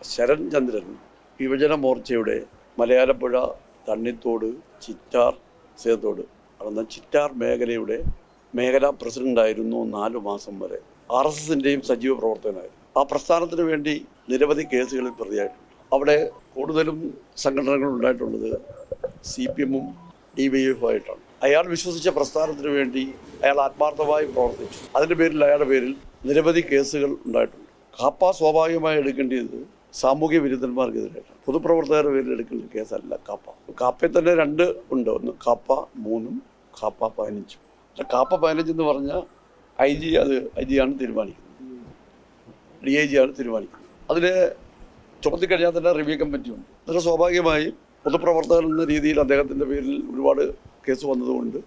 ശരൺ ചന്ദ്രൻ യുവജന മോർച്ചയുടെ മലയാലപ്പുഴ തണ്ണിത്തോട് ചിറ്റാർ സേതോട് നടന്ന ചിറ്റാർ മേഖലയുടെ മേഖലാ പ്രസിഡന്റായിരുന്നു നാലു മാസം വരെ. ആർ എസ് എസിന്റെയും സജീവ പ്രവർത്തകനായിരുന്നു. ആ പ്രസ്ഥാനത്തിന് വേണ്ടി നിരവധി കേസുകളിൽ പ്രതിയായിട്ടുണ്ട്. അവിടെ കൂടുതലും സംഘടനകൾ ഉണ്ടായിട്ടുള്ളത് സി പി എമ്മും ഡി വൈ എഫും ആയിട്ടാണ് അയാൾ വിശ്വസിച്ച പ്രസ്ഥാനത്തിന് വേണ്ടി അയാൾ ആത്മാർത്ഥമായി പ്രവർത്തിച്ചു. അതിന്റെ പേരിൽ അയാളുടെ പേരിൽ നിരവധി കേസുകൾ ഉണ്ടായിട്ടുണ്ട്. കാപ്പ സ്വാഭാവികമായി എടുക്കേണ്ടത് സാമൂഹ്യ വിരുദ്ധന്മാർക്കെതിരായിട്ടാണ് പൊതുപ്രവർത്തകരുടെ പേരിൽ എടുക്കുന്ന കേസല്ല കാപ്പ. കാപ്പയിൽ തന്നെ രണ്ട് ഉണ്ട്. ഒന്ന് കാപ്പ മൂന്നും കാപ്പ പതിനഞ്ചും. കാപ്പ പതിനഞ്ച് എന്ന് പറഞ്ഞാൽ ഐ ജി അത് ഐ ആണ് തീരുമാനിക്കുന്നത്. ഡി ഐ ജി ആണ് തീരുമാനിക്കുന്നത്. അതിൽ ചുമത്തിക്കഴിഞ്ഞാൽ തന്നെ റിവ്യൂ കമ്മിറ്റി ഉണ്ട്. എന്നിട്ട് സ്വാഭാവികമായും പൊതുപ്രവർത്തകൻ എന്ന രീതിയിൽ അദ്ദേഹത്തിന്റെ പേരിൽ ഒരുപാട് കേസ് വന്നതുകൊണ്ട്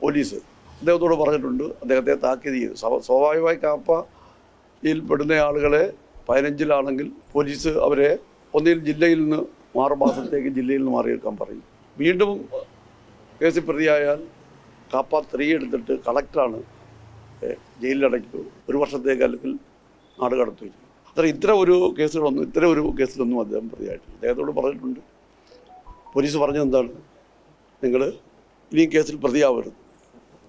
പോലീസ് അദ്ദേഹത്തോട് പറഞ്ഞിട്ടുണ്ട്. അദ്ദേഹത്തെ താക്കീത് ചെയ്തു. സ്വാ- സ്വാഭാവികമായി കാപ്പയിൽ പെടുന്ന ആളുകളെ പതിനഞ്ചിലാണെങ്കിൽ പോലീസ് അവരെ ഒന്നിൽ ജില്ലയിൽ നിന്ന് ആറ് മാസത്തേക്ക് ജില്ലയിൽ നിന്ന് മാറിയെടുക്കാൻ പറയും. വീണ്ടും കേസിൽ പ്രതിയായാൽ കാപ്പ ത്രീ എടുത്തിട്ട് കളക്ടറാണ് ജയിലിലടയ്ക്കുക ഒരു വർഷത്തേക്ക് അല്ലെങ്കിൽ നാട് കടത്തി അത്ര ഇത്ര ഒരു കേസുകളൊന്നും ഇത്ര ഒരു കേസിലൊന്നും അദ്ദേഹം പ്രതിയായിട്ടില്ല. അദ്ദേഹത്തോട് പറഞ്ഞിട്ടുണ്ട്. പോലീസ് പറഞ്ഞത് എന്താണ് നിങ്ങൾ ഇനിയും കേസിൽ പ്രതിയാവരുത്.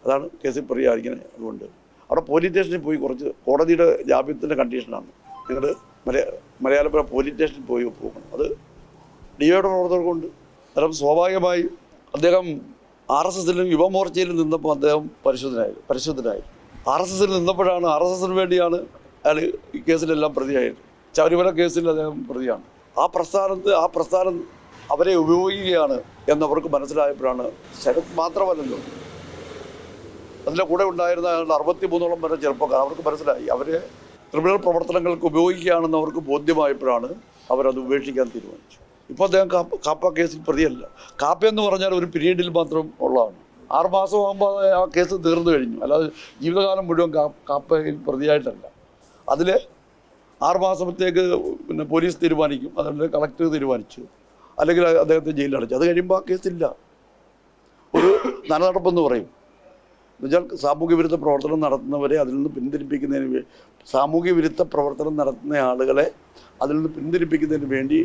അതാണ് കേസിൽ പ്രതിയായിരിക്കുന്നത്. അതുകൊണ്ട് അവിടെ പോലീസ് സ്റ്റേഷനിൽ പോയി കുറച്ച് കോടതിയുടെ ജാമ്യത്തിന്റെ കണ്ടീഷനാണ് നിങ്ങൾ മലയാള മലയാളപ്പുഴ പോലീസ് സ്റ്റേഷനിൽ പോയി പോകണം അത് ഡി ഒയുടെ പ്രവർത്തകർക്കുണ്ട് അന്നേരം സ്വാഭാവികമായി അദ്ദേഹം ആർ എസ് എസിലും യുവമോർച്ചയിലും നിന്നപ്പോൾ അദ്ദേഹം പരിശോധനയായി പരിശോധനയായി. ആർ എസ് എസിൽ നിന്നപ്പോഴാണ് ആർ എസ് എസിന് വേണ്ടിയാണ് അയാൾ ഈ കേസിലെല്ലാം പ്രതിയായത്. ശബരിമല കേസിൽ അദ്ദേഹം പ്രതിയാണ്. ആ പ്രസ്ഥാനത്ത് ആ പ്രസ്ഥാനം അവരെ ഉപയോഗിക്കുകയാണ് എന്നവർക്ക് മനസ്സിലായപ്പോഴാണ് ശരത് മാത്രമല്ലല്ലോ. അതിന്റെ കൂടെ ഉണ്ടായിരുന്ന അറുപത്തി മൂന്നോളം വരെ ചെറുപ്പക്കാർ അവർക്ക് മനസ്സിലായി. അവരെ ക്രിമിനൽ പ്രവർത്തനങ്ങൾക്ക് ഉപയോഗിക്കുകയാണെന്ന് അവർക്ക് ബോധ്യമായപ്പോഴാണ് അവരത് ഉപേക്ഷിക്കാൻ തീരുമാനിച്ചു ഇപ്പോൾ അദ്ദേഹം കാപ്പ കാപ്പ കേസിൽ പ്രതിയല്ല. കാപ്പ എന്ന് പറഞ്ഞാൽ ഒരു പീരീഡിൽ മാത്രം ഉള്ളതാണ്. ആറ് മാസം ആകുമ്പോൾ ആ കേസ് തീർന്നു കഴിഞ്ഞു. അല്ലാതെ ജീവിതകാലം മുഴുവൻ കാപ്പയിൽ പ്രതിയായിട്ടല്ല. അതിൽ ആറ് മാസത്തേക്ക് പിന്നെ പോലീസ് തീരുമാനിക്കും. അതല്ലെങ്കിൽ കളക്ടർ തീരുമാനിച്ചു. അല്ലെങ്കിൽ അദ്ദേഹത്തെ ജയിലിലടച്ചു അത് കഴിയുമ്പോൾ ആ കേസില്ല. ഒരു നനനടപ്പെന്ന് പറയും. എന്നുവെച്ചാൽ സാമൂഹ്യ വിരുദ്ധ പ്രവർത്തനം നടത്തുന്നവരെ അതിൽ നിന്ന് പിന്തിരിപ്പിക്കുന്നതിന് സാമൂഹ്യ വിരുദ്ധ പ്രവർത്തനം നടത്തുന്ന ആളുകളെ അതിൽ നിന്ന് പിന്തിരിപ്പിക്കുന്നതിന് വേണ്ടി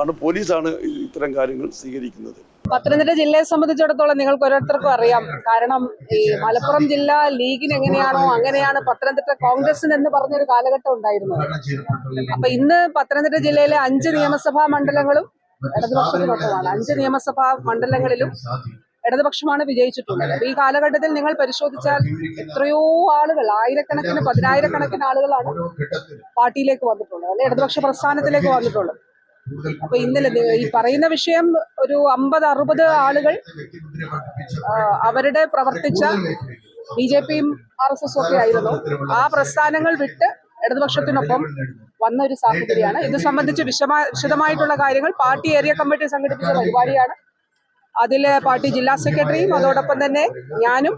ആണ് പോലീസാണ് ഇത്തരം കാര്യങ്ങൾ സ്വീകരിക്കുന്നത്. പത്തനംതിട്ട ജില്ലയെ സംബന്ധിച്ചിടത്തോളം നിങ്ങൾക്ക് ഓരോരുത്തർക്കും അറിയാം. കാരണം ഈ മലപ്പുറം ജില്ല ലീഗിന് എങ്ങനെയാണോ അങ്ങനെയാണ് പത്തനംതിട്ട കോൺഗ്രസിന് എന്ന് പറഞ്ഞൊരു കാലഘട്ടം ഉണ്ടായിരുന്നത് അപ്പൊ ഇന്ന് പത്തനംതിട്ട ജില്ലയിലെ അഞ്ച് നിയമസഭാ മണ്ഡലങ്ങളും ഇടതുപക്ഷത്തിനൊപ്പമാണ്. അഞ്ച് നിയമസഭാ മണ്ഡലങ്ങളിലും ഇടതുപക്ഷമാണ് വിജയിച്ചിട്ടുള്ളത്. ഈ കാലഘട്ടത്തിൽ നിങ്ങൾ പരിശോധിച്ചാൽ എത്രയോ ആളുകൾ ആയിരക്കണക്കിന് പതിനായിരക്കണക്കിന് ആളുകളാണ് പാർട്ടിയിലേക്ക് വന്നിട്ടുള്ളത് അല്ലെ? ഇടതുപക്ഷ പ്രസ്ഥാനത്തിലേക്ക് വന്നിട്ടുള്ളത്. അപ്പൊ ഇന്നലെ ഈ പറയുന്ന വിഷയം ഒരു അമ്പത് അറുപത് ആളുകൾ അവരുടെ പ്രവർത്തിച്ച ബി ജെ പിയും ആർ എസ് എസും ഒക്കെ ആയിരുന്നു. ആ പ്രസ്ഥാനങ്ങൾ വിട്ട് ഇടതുപക്ഷത്തിനൊപ്പം വന്ന ഒരു സാഹചര്യമാണ്. ഇത് സംബന്ധിച്ച് വിശദമായിട്ടുള്ള കാര്യങ്ങൾ പാർട്ടി ഏരിയ കമ്മിറ്റി സംഘടിപ്പിച്ച പരിപാടിയാണ്. അതിൽ പാർട്ടി ജില്ലാ സെക്രട്ടറിയും അതോടൊപ്പം തന്നെ ഞാനും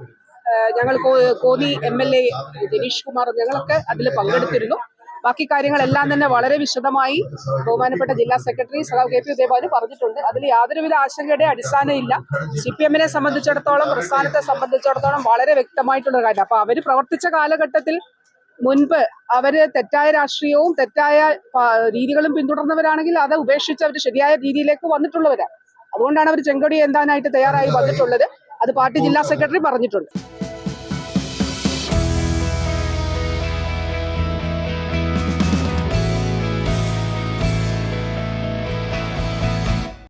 ഞങ്ങൾ Konni M L A Janeesh Kumar ഞങ്ങളൊക്കെ അതിൽ പങ്കെടുത്തിരുന്നു. ബാക്കി കാര്യങ്ങളെല്ലാം തന്നെ വളരെ വിശദമായി ബഹുമാനപ്പെട്ട ജില്ലാ സെക്രട്ടറി സഖാവ് കെ പി ഉദയഭാനു പറഞ്ഞിട്ടുണ്ട്. അതിൽ യാതൊരുവിധ ആശങ്കയുടെ അടിസ്ഥാനമില്ല. സി പി എമ്മിനെ സംബന്ധിച്ചിടത്തോളം പ്രസ്ഥാനത്തെ സംബന്ധിച്ചിടത്തോളം വളരെ വ്യക്തമായിട്ടുള്ള കാര്യം. അപ്പൊ അവർ പ്രവർത്തിച്ച കാലഘട്ടത്തിൽ മുൻപ് അവർ തെറ്റായ രാഷ്ട്രീയവും തെറ്റായ രീതികളും പിന്തുടർന്നവരാണെങ്കിൽ അത് ഉപേക്ഷിച്ച് അവർ ശരിയായ രീതിയിലേക്ക് വന്നിട്ടുള്ളവരാണ് അതുകൊണ്ടാണ് അവർ ചെങ്കൊടി എന്താനായിട്ട് തയ്യാറായി വന്നിട്ടുള്ളത്. അത് പാർട്ടി ജില്ലാ സെക്രട്ടറി പറഞ്ഞിട്ടുണ്ട്.